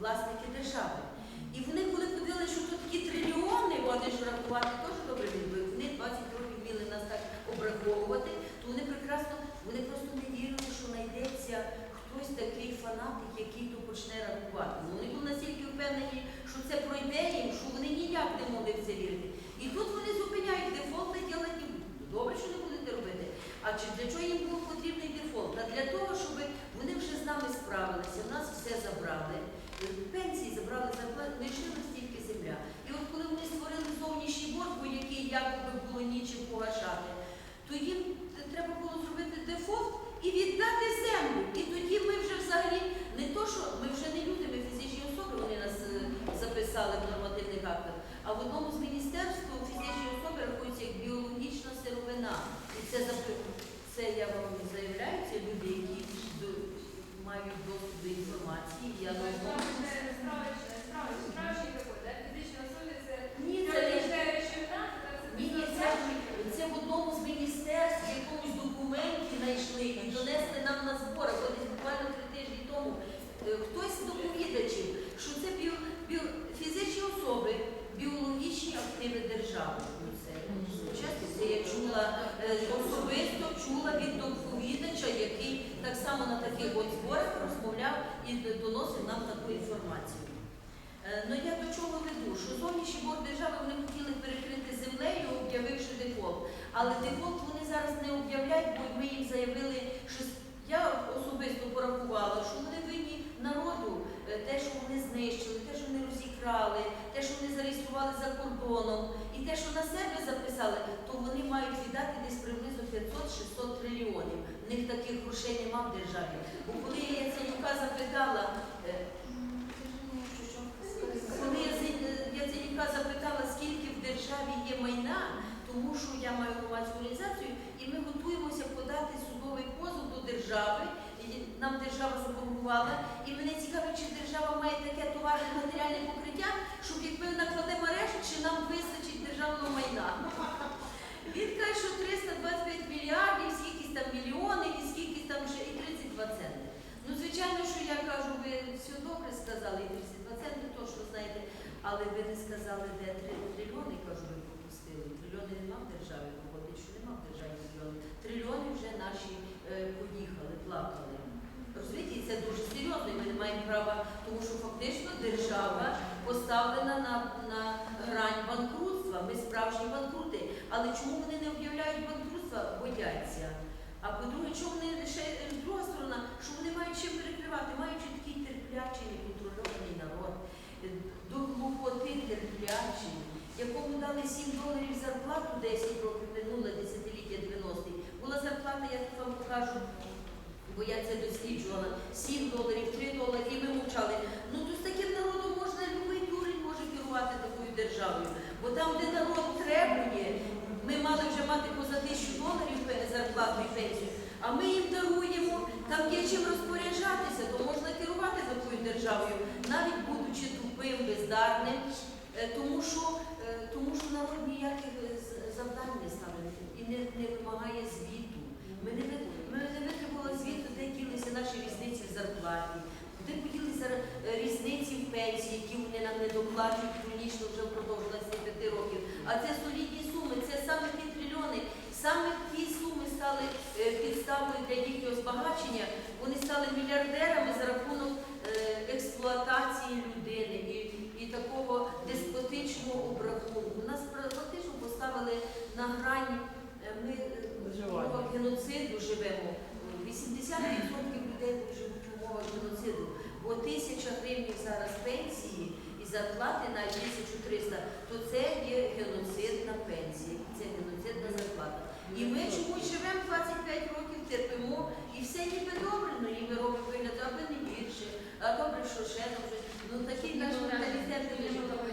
власники держави. І вони, коли подивилися, що тут такі трильйони, вони ж рахувати теж добре вміли. Вони 20 років вміли нас так обраховувати, то вони прекрасно, вони просто не вірили, що знайдеться хтось такий фанатик, який то почне рахувати. Ну, вони були настільки впевнені, що це пройде їм, що вони ніяк не могли в це вірити. І тут вони зупиняють дефолт не ділять будуть. Добре, що не будете робити. А чи для чого їм був потрібний дефолт? А для того, щоб вони вже з нами справилися, в нас все забрали. Пенсії забрали зарплату, лишилась тільки земля. І от коли вони створили зовнішній борг, бо який якоби було нічим погашати, то їм треба було зробити дефолт і віддати землю. І тоді ми вже взагалі не то, що ми вже не люди, ми фізичні особи, вони нас е, записали в нормативних актах. А в одному з міністерств фізичні особи рахуються як біологічна сировина. І це запи- це я вам заявляю, це люди, які до- мають доступ до інформації. Я на одному Ні, це не ні, ні, це, це в одному з міністерств в якомусь документі знайшли і донесли нам на збори, бо десь буквально три тижні тому. Е, Хтось з доповідачів, що це біо, біо, фізичні особи, біологічні активи держави. Ну, Це, чесно, це я чула е, особисто чула від доповідача, який так само на таких от зборах розмовляв і доносив нам таку інформацію. Е, Ну я до чого веду? Що зовнішній борг держави вони хотіли перекрити землею, об'явивши дефолт. Але дефолт вони зараз не об'являють, бо ми їм заявили, що я особисто порахувала, що вони винні народу, е, те, що вони знищили, те, що вони розікрали, те, що вони зареєстрували за кордоном, і те, що на себе записали, то вони мають віддати десь приблизно 500-600 трильйонів. В них таких грошей нема в державі. Бо коли я Яценюка запитала, е, коли Зи- Яценюка запитала, скільки в державі є майна, тому що я маю громадську організацію, і ми готуємося подати судовий позов до держави. Нам держава заборгувала, і мене цікавить, чи держава має таке товарне матеріальне покриття, щоб як ми накладемо арешт, чи нам вистачить державного майна. Він каже, що 325 мільярдів, скільки там мільйонів, і скільки там ще і 32 центи. Ну, звичайно, що я кажу, ви все добре сказали, і 32 центи, то що знаєте, але ви не сказали, де 3 трильйони, кажу, ви пропустили. Трильйони нема в державі, виходить, що нема в державі трильйони. Трильйони вже наші е, поїхали, плакали. Розумієте, це дуже серйозно, і ми не маємо права, тому що фактично держава поставлена на, на грань банкрутства. Ми справжні банкрути. Але чому вони не об'являють банкрутства? Бояться. А по-друге, чому вони ще е, друга сторона, що вони мають чим перекривати, маючи такий терплячий, неконтрольований народ, е, до глухоти терплячий, якому дали 7 доларів зарплату 10 років минуле десятиліття 90-ті. Була зарплата, я вам бо я це досліджувала, 7 доларів, 3 долари, і ми мовчали. Ну то з таким народом можна любий дурень може керувати такою державою. Бо там, де народ требує, ми мали вже мати поза тисячу доларів зарплату і пенсію, а ми їм даруємо, там є чим розпоряджатися, то можна керувати такою державою, навіть будучи тупим, бездарним, Е, тому що, е, тому що народ ніяких е, завдань не ставить і не, не вимагає звіту. Ми не, ви- ми не витримали звіту, де ділися наші різниці в зарплаті, куди поділися е, різниці в пенсії, які вони нам не доплачують хронічно вже впродовж 25 років. А це солідні суми, це саме ті трильйони, саме ті суми стали е, підставою для їхнього збагачення. Вони стали мільярдерами за рахунок отримують зараз пенсії і зарплати на 1300, то це є геноцидна пенсія, це геноцидна зарплата. І ми чомусь живемо 25 років, терпимо, і все ніби добре, ну і ми робимо вигляд, аби не більше, а добре, що ще добре. Ну такий наш менталітет не можна.